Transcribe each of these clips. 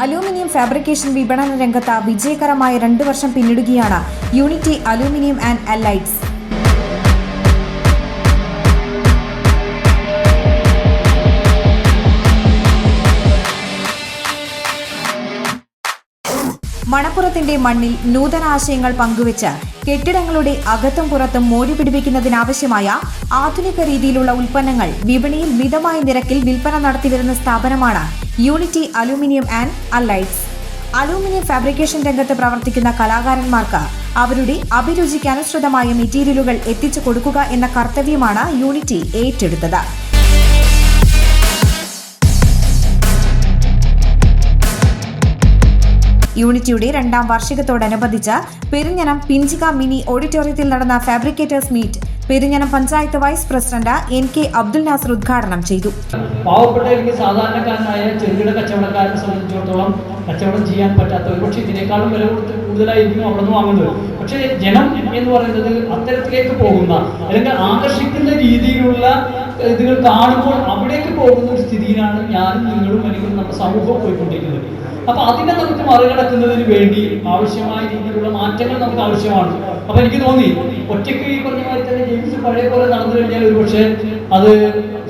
Aluminium fabrication വിപണന രംഗത്ത് വിജയകരമായ രണ്ടു വർഷം പിന്നിടുകയാണ് യൂണിറ്റി അലൂമിനിയം ആൻഡ് അലൈറ്റ്സ് മണപ്പുറത്തിന്റെ മണ്ണിൽ നൂതന ആശയങ്ങൾ പങ്കുവച്ച് കെട്ടിടങ്ങളുടെ അകത്തും പുറത്തും മോടി പിടിപ്പിക്കുന്നതിനാവശ്യമായ ആധുനിക രീതിയിലുള്ള ഉൽപ്പന്നങ്ങൾ വിപണിയിൽ മിതമായ നിരക്കിൽ വിൽപ്പന നടത്തിവരുന്ന സ്ഥാപനമാണ് unity aluminium and alights aluminium fabrication രംഗത്ത് പ്രവർത്തിക്കുന്ന കലാകാരന്മാർക്ക് അവരുടെ അഭിരുചിക്ക് അനുസൃതമായ മെറ്റീരിയലുകൾ എത്തിച്ചു കൊടുക്കുക എന്ന കർത്തവ്യമാണ് യൂണിറ്റി ഏറ്റെടുത്തത്. യൂണിറ്റിയുടെ രണ്ടാം വാർഷികത്തോടനുബന്ധിച്ച് പെരിഞ്ഞനം പിഞ്ചിക മിനി ഓഡിറ്റോറിയത്തിൽ നടന്ന fabricators meet Perinjanam panchayat vice president N K Abdul Nasar ഉദ്ഘാടനം ചെയ്തു. പാവപ്പെട്ട എനിക്ക് സാധാരണക്കാരനായ ചെറുകിട കച്ചവടക്കാരനെ സംബന്ധിച്ചിടത്തോളം കച്ചവടം ചെയ്യാൻ പറ്റാത്ത ഒരുപക്ഷെ ഇതിനേക്കാളും വില കൊടുത്ത് കൂടുതലായിരിക്കും അവിടെ നിന്ന് വാങ്ങുന്നത്. പക്ഷേ ജനം എന്ന് പറയുന്നത് അത്തരത്തിലേക്ക് പോകുന്ന അല്ലെങ്കിൽ ആകർഷിക്കുന്ന രീതിയിലുള്ള ഇതുകൾ കാണുമ്പോൾ അവിടേക്ക് പോകുന്ന ഒരു സ്ഥിതിയിലാണ് ഞാനും നിങ്ങളും അല്ലെങ്കിൽ നമ്മുടെ സമൂഹം പോയിക്കൊണ്ടിരിക്കുന്നത്. അപ്പൊ അതിനെ നമുക്ക് മറികടക്കുന്നതിന് വേണ്ടി ആവശ്യമായ രീതിയിലുള്ള മാറ്റങ്ങൾ നമുക്ക് ആവശ്യമാണ്. അപ്പൊ എനിക്ക് തോന്നി ഒറ്റയ്ക്ക് ഈ പറഞ്ഞ മാതിരി തന്നെ ജീവിച്ച് പഴയ പോലെ നടന്നു കഴിഞ്ഞാൽ ഒരു പക്ഷേ അത്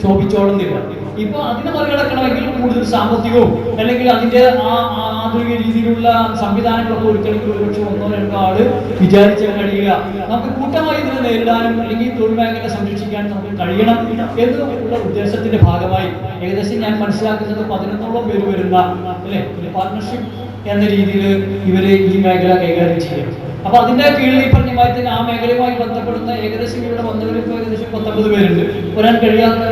ശോഭിച്ചോളുന്നില്ല. ഇപ്പൊ അതിനെ മറികടക്കണമെങ്കിൽ കൂടുതൽ സാമ്പത്തികവും അല്ലെങ്കിൽ അതിന്റെ ആ ആധുനിക രീതിയിലുള്ള സംവിധാനങ്ങളൊക്കെ ഒരുക്കണമെങ്കിൽ ഒരുപക്ഷെ ഒന്നോ രണ്ടോ ആൾ വിചാരിച്ചാൽ കഴിയുക. നമുക്ക് കൂട്ടമായി ഇതിനെ നേരിടാനും അല്ലെങ്കിൽ തൊഴിൽ മേഖല സംരക്ഷിക്കാനും നമുക്ക് കഴിയണം എന്നുള്ള ഉദ്ദേശത്തിന്റെ ഭാഗമായി ഏകദേശം ഞാൻ മനസ്സിലാക്കുന്നത് പതിനൊന്നോളം പേര് വരുന്ന അല്ലെ? പാർട്ണർഷിപ്പ് എന്ന രീതിയിൽ ഇവർ ഈ മേഖല കൈകാര്യം ചെയ്യും അപ്പൊ അതിന്റെ കീഴിൽ ഈ പറഞ്ഞ മാതിരി ആ മേഖലയുമായി ബന്ധപ്പെടുന്ന ഏകദേശം ഇവിടെ വന്നവരിപ്പോ ഏകദേശം പത്തൊമ്പത് പേരുണ്ട്. വരാൻ കഴിയാത്ത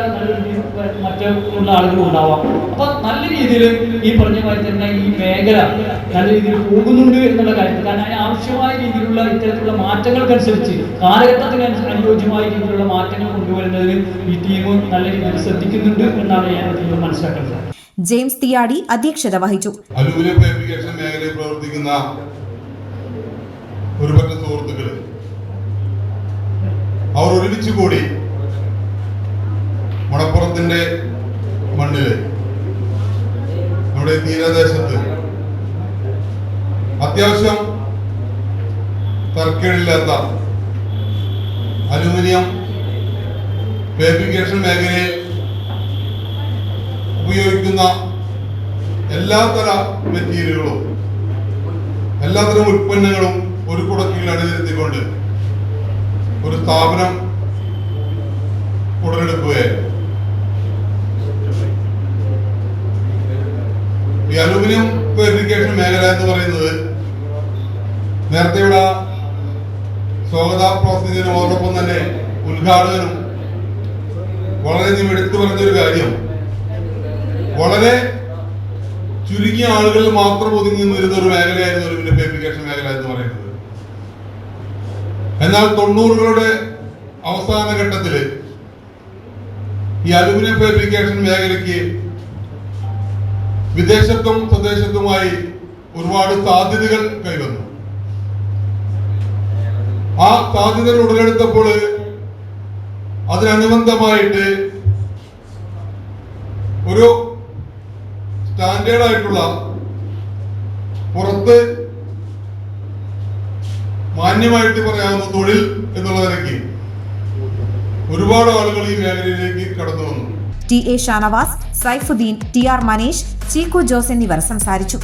മറ്റുള്ള ആളുകളും ഉണ്ടാവാം. അപ്പൊ നല്ല രീതിയിൽ ഈ പറഞ്ഞ മാതിരി തന്നെ ഈ മേഖല നല്ല രീതിയിൽ പോകുന്നുണ്ട് എന്നുള്ള കാര്യത്തിൽ കാരണം അതിന് ആവശ്യമായ രീതിയിലുള്ള ഇത്തരത്തിലുള്ള മാറ്റങ്ങൾക്കനുസരിച്ച് കാലഘട്ടത്തിന് അനു- അനുയോജ്യമായ രീതിയിലുള്ള മാറ്റങ്ങൾ കൊണ്ടുവരുന്നതിന് ഈ ടീം നല്ല രീതിയിൽ ശ്രദ്ധിക്കുന്നുണ്ട് എന്നാണ് ഞാൻ ഇതിൽ മനസ്സിലാക്കുന്നത്. ജെയിംസ് തിയാടി അധ്യക്ഷത വഹിച്ചു. മേഖലയിൽ പ്രവർത്തിക്കുന്ന ഒരു പറ്റം സുഹൃത്തുക്കൾ. അവർ ഒരുമിച്ച് കൂടി മണപ്പുറത്തിന്റെ മണ്ണിൽ നമ്മുടെ തീരദേശത്ത് അത്യാവശ്യം തർക്കേടില്ലാത്ത അലുമിനിയം ഫാബ്രിക്കേഷൻ മേഖലയിൽ ഉപയോഗിക്കുന്ന എല്ലാത്തര മെറ്റീരിയലുകളും എല്ലാത്തരം ഉൽപ്പന്നങ്ങളും അണിനിരത്തിക്കൊണ്ട് ഒരു സ്ഥാപനം ഉടലെടുക്കുകയായിരുന്നു ഈ അലൂമിനിയം ഫെബ്രിക്കേഷൻ മേഖല എന്ന് പറയുന്നത് നേരത്തെ ഇവിടെ സ്വാഗത പ്രോസസ്സിനോടൊപ്പം തന്നെ ഉദ്ഘാടകനും വളരെയധികം എടുത്തു പറഞ്ഞൊരു കാര്യം. വളരെ ചുരുങ്ങിയ ആളുകളിൽ മാത്രം ഒതുങ്ങി നിന്നിരുന്ന ഒരു മേഖലയായിരുന്നു അലുമിനിയം ഫാബ്രിക്കേഷൻ മേഖല എന്ന് പറയുന്നത്. എന്നാൽ തൊണ്ണൂറുകളുടെ അവസാന ഘട്ടത്തിൽ ഈ അലുമിനിയം ഫാബ്രിക്കേഷൻ മേഖലയ്ക്ക് വിദേശത്തും സ്വദേശത്തുമായി ഒരുപാട് സാധ്യതകൾ കൈവന്നു. ആ സാധ്യതകൾ ഉടലെടുത്തപ്പോൾ അതിനനുബന്ധമായിട്ട് ഒരു സ്റ്റാൻഡേർഡ് ആയിട്ടുള്ള പുറത്ത് മാന്യമായിട്ട് പറയാവുന്ന തൊഴിൽ എന്നുള്ള നിലയ്ക്ക് ഒരുപാട് ആളുകൾ ഈ മേഖലയിലേക്ക് കടന്നു വന്നു. T A Shanavas Saifuddin T R Maneesh Cheekku Jose എന്നിവർ സംസാരിച്ചു.